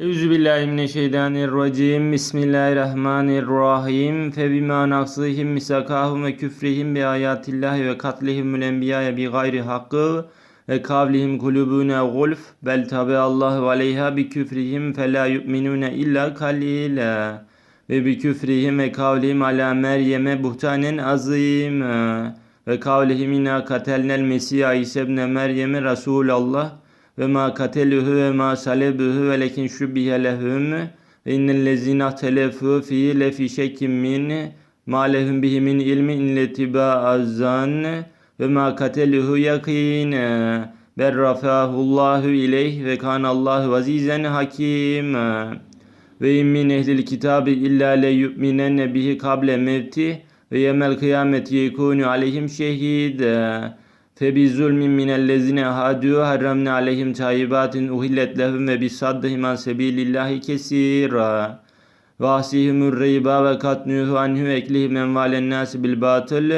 Euzubillahimineşşeytanirracim. Bismillahirrahmanirrahim. Febima naksihim misakahum ve küfrihim bi ayatillahi ve katlihimul enbiyaya bi gayri hakkı ve kavlihim kulubuna gulf bel tabi Allahu aleyha bi küfrihim fe la yu'minune illa kalila ve bi küfrihim ve kavlihim ala Meryem'e buhtanen azim ve kavlihim inna katelnel Mesih İsa ibn Meryem'e Resulallah ve ma kateluhu ve ma salebuhu ve lekin şubbihe lehum ve innellezine telefu fi lefi şekkim min ma lehum bihi min ilmi illetiba azzan ve ma kateluhu yakin bel rafahullahu ileyh ve kanallahu azizen hakim ve in min ehlil kitabi illa le yu'minenne bihi kable mevti ve yemel kıyameti yekunu aleyhim şehida Febizulmin minellezine hadu harramna aleyhim tayyibatin uhillet lehum ve bisaddihim an sebilillahi kesira. Ve ahsihimur reyba ve katnuhu anhu eklihim envalen nasi bil batıl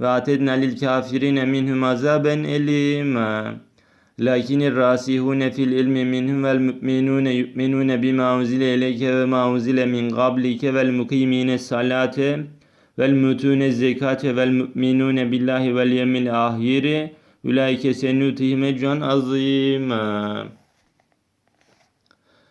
ve atedna lil kafirine minhum azaben elima. Lakinir rasihune fil ilmi minhum vel mu'minune yu'minune bima unzile ileyke ve ma unzile min qablike vel mukimine salate vel mutune zekate vel mu'minune billahi vel yemil ahiri ulaike senutihim ecran azima.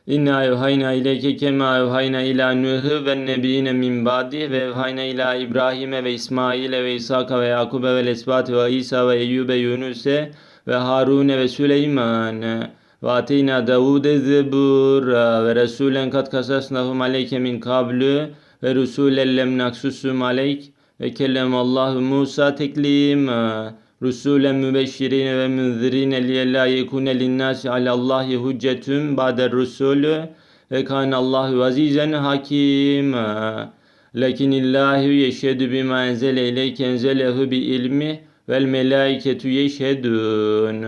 İnna evhayna ileyke kema evhayna ila Nuh ve nebiyine min ba'di ve evhayna ila İbrahim'e ve İsmail'e ve İshak'a ve Yakub'e ve Lesbat ve İsa ve Eyyub'e Yunus'e ve Harun'e ve Süleyman'e ve ateyna Davud'e zebura ve Resulen kat kasasnahum aleyke min kablu ve Resulen lem naksusum aleyk ve kellemallahu Musa teklima Rusulen mübeşşirine ve münzirine liyella yekune linnâsi alallahi hüccetün ba'der rusulü ve kânallahu azizen hakîmâ. Lakinillahu yeşhedü bima enzele ileyke enzelehu bi ilmi vel melâiketu yeşhedûn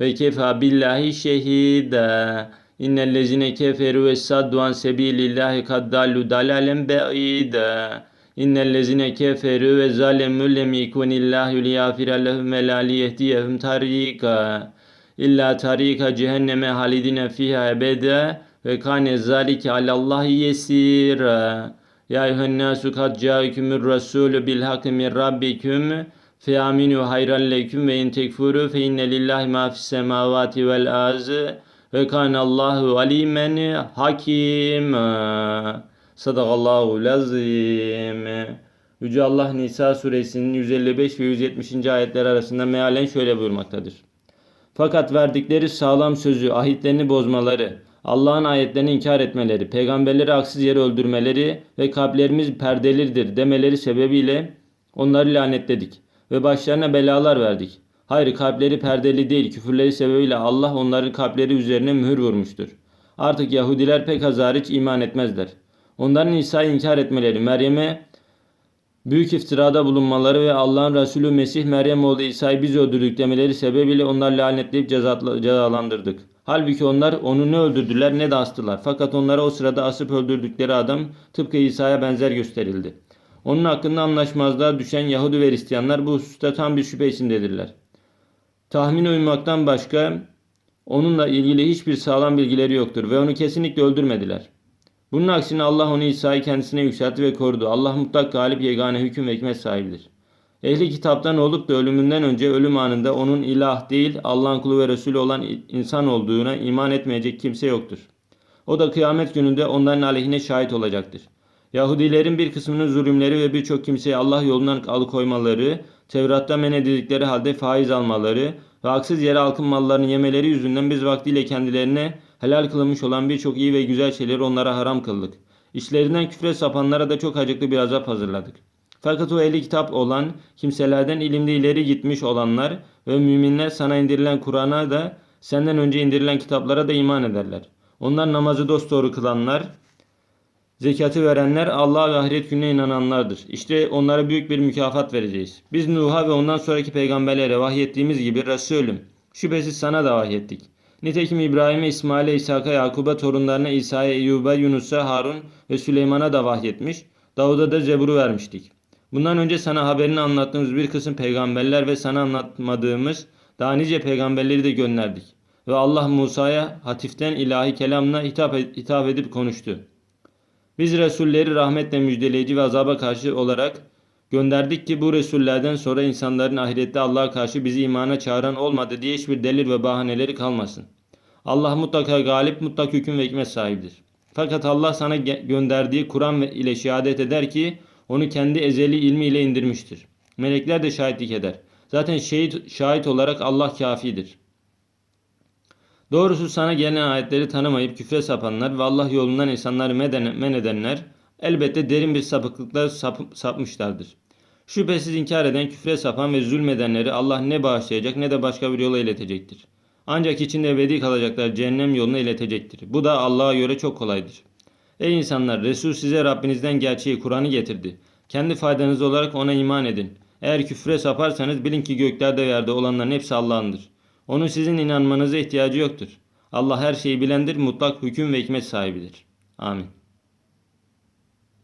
ve kefa billahi şehîdâ. İnnellezine keferu ve saddu an sebilillahi kaddallu dalalen be'îdâ. İnnellezine keferu ve zalemü lem yekunillahu liyafire lehum ve la tarika. İlla tarika cehenneme halidine fiha ebede ve kane zalike alallahi yesira. Ya eyyühennâsu kad câikümür rasûlü bil hakkı min rabbiküm fe aminu hayran leküm ve in tekfuru fe inne lillahi ma fis semavati vel ardı ve kanallahu alimen hakim. Sadakallahu lazim. Yüce Allah Nisa suresinin 155 ve 170. ayetler arasında mealen şöyle buyurmaktadır. Fakat verdikleri sağlam sözü, ahitlerini bozmaları, Allah'ın ayetlerini inkar etmeleri, peygamberleri haksız yere öldürmeleri ve kalplerimiz perdelidir demeleri sebebiyle onları lanetledik ve başlarına belalar verdik. Hayır kalpleri perdeli değil küfürleri sebebiyle Allah onların kalpleri üzerine mühür vurmuştur. Artık Yahudiler pek hariç iman etmezler. Onların İsa'yı inkar etmeleri, Meryem'e büyük iftirada bulunmaları ve Allah'ın Resulü Mesih Meryem oğlu İsa'yı biz öldürdük demeleri sebebiyle onları lanetleyip cezalandırdık. Halbuki onlar onu ne öldürdüler ne de astılar. Fakat onlara o sırada asıp öldürdükleri adam tıpkı İsa'ya benzer gösterildi. Onun hakkında anlaşmazlığa düşen Yahudi ve Hristiyanlar bu hususta tam bir şüphe içindedirler. Tahmin uymaktan başka onunla ilgili hiçbir sağlam bilgileri yoktur ve onu kesinlikle öldürmediler. Bunun aksine Allah onu İsa'yı kendisine yükseltti ve korudu. Allah mutlak galip yegane hüküm ve hikmet sahibidir. Ehli kitaptan olup da ölümünden önce ölüm anında onun ilah değil Allah'ın kulu ve Resulü olan insan olduğuna iman etmeyecek kimse yoktur. O da kıyamet gününde onların aleyhine şahit olacaktır. Yahudilerin bir kısmının zulümleri ve birçok kimseyi Allah yolundan alıkoymaları, Tevrat'ta men edildikleri halde faiz almaları ve haksız yere halkın mallarını yemeleri yüzünden biz vaktiyle kendilerine helal kılınmış olan birçok iyi ve güzel şeyleri onlara haram kıldık. İşlerinden küfre sapanlara da çok acıklı bir azap hazırladık. Fakat o eli kitap olan kimselerden ilimde ileri gitmiş olanlar ve müminler sana indirilen Kur'an'a da senden önce indirilen kitaplara da iman ederler. Onlar namazı dosdoğru kılanlar, zekatı verenler Allah ve ahiret gününe inananlardır. İşte onlara büyük bir mükafat vereceğiz. Biz Nuh'a ve ondan sonraki peygamberlere vahyettiğimiz gibi Resulüm, şüphesiz sana da vahyettik. Nitekim İbrahim'e, İsmail'e, İshak'a, Yakub'a, torunlarına İsa'ya, Eyyub'a, Yunus'a, Harun ve Süleyman'a da vahyetmiş. Davud'a da Zebur'u vermiştik. Bundan önce sana haberini anlattığımız bir kısım peygamberler ve sana anlatmadığımız daha nice peygamberleri de gönderdik. Ve Allah Musa'ya hatiften ilahi kelamla hitap, hitap edip konuştu. Biz Resulleri rahmetle müjdeleyici ve azaba karşı olarak gönderdik ki bu Resullerden sonra insanların ahirette Allah'a karşı bizi imana çağıran olmadı diye hiçbir delil ve bahaneleri kalmasın. Allah mutlaka galip, mutlak hüküm ve hikmet sahibidir. Fakat Allah sana gönderdiği Kur'an ile şehadet eder ki onu kendi ezeli ilmi ile indirmiştir. Melekler de şahitlik eder. Zaten şehit, şahit olarak Allah kafidir. Doğrusu sana gelen ayetleri tanımayıp küfre sapanlar ve Allah yolundan insanları men edenler elbette derin bir sapıklıkla sap- sapmışlardır. Şüphesiz inkar eden, küfre sapan ve zulmedenleri Allah ne bağışlayacak ne de başka bir yola iletecektir. Ancak içinde ebedi kalacaklar cehennem yoluna iletecektir. Bu da Allah'a göre çok kolaydır. Ey insanlar! Resul size Rabbinizden gerçeği Kur'an'ı getirdi. Kendi faydanız olarak ona iman edin. Eğer küfre saparsanız bilin ki göklerde ve yerde olanların hepsi Allah'ındır. Onun sizin inanmanıza ihtiyacı yoktur. Allah her şeyi bilendir, mutlak hüküm ve hikmet sahibidir. Amin.